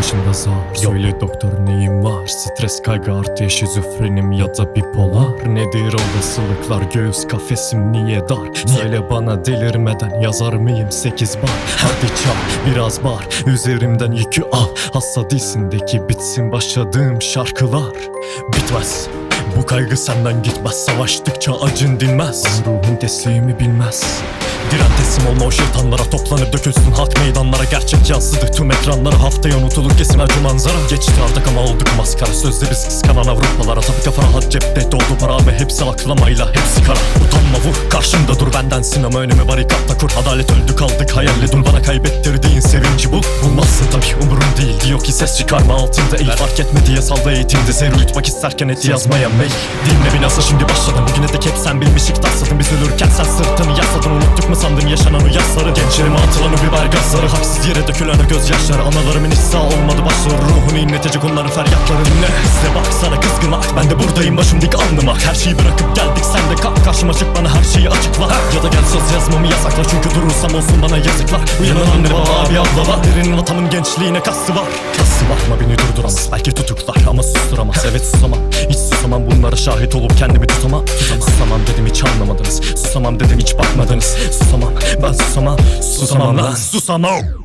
başımda zor Söyle doktor neyim var? Stres kaygı artı şizofrenim ya da bipolar. Nedir olasılıklar göğüs kafesim niye dar? Söyle bana delirmeden yazar mıyım? 8 bar. Hadi çal biraz bar. Üzerimden yükü al. Hassa dilsindeki bitsin başladığım şarkılar. Bitmez. Bu kaygı senden gitmez. Savaştıkça acın dinmez. Ruhun teslimimi bilmez teslim olma o şeytanlara Toplanır dökülsün halk meydanlara. Gerçek yansıdı tüm ekranlara Haftaya unutulur kesin acı manzara. Geçti artık ama olduk maskara. Sözde biz kıskanan Avrupalara. Tabi kafa rahat cepte doldu para Ve hepsi aklamayla hepsi kara. Utanma vur karşımda dur benden sinema önüme barikatta kur. Adalet öldü kaldık hayalle dur. Bana kaybettirdiğin sevinci bul. Bulmazsın tabi umurum değil. Diyor ki ses çıkarma altında. El Fark etme diye salda eğitimde. Zehir uyutmak isterken eti yazmaya mey. Dinle bir nasıl şimdi başladım. Bugüne dek hep sen bilmişik tasladın Biz ölürken sen sırtını mu sandın yaşanan o yasları Gençlerime atılan o biber gazları. Haksız yere dökülen o gözyaşları. Analarımın hiç sağ olmadı başları Ruhunu inletecek onların feryatları Ne izle bak sana kızgın ak Ben de buradayım başım dik alnım ak Her şeyi bırakıp geldik sen de kalk. Karşıma çık bana her şeyi açıkla. Ya da gel söz yazmamı yasakla. Çünkü durursam olsun bana yazıklar. Uyanan anne baba abi abla var. Birinin atamın gençliğine kası var. Kası var ama beni durduramaz. Belki tutuklar ama susturamaz. Evet susamam bunlara şahit olup kendimi tutamam. Susamam. Dedim hiç anlamadınız. Susamam dedim hiç bakmadınız. Susamam. Ben susamam. Susamam lan. Susamam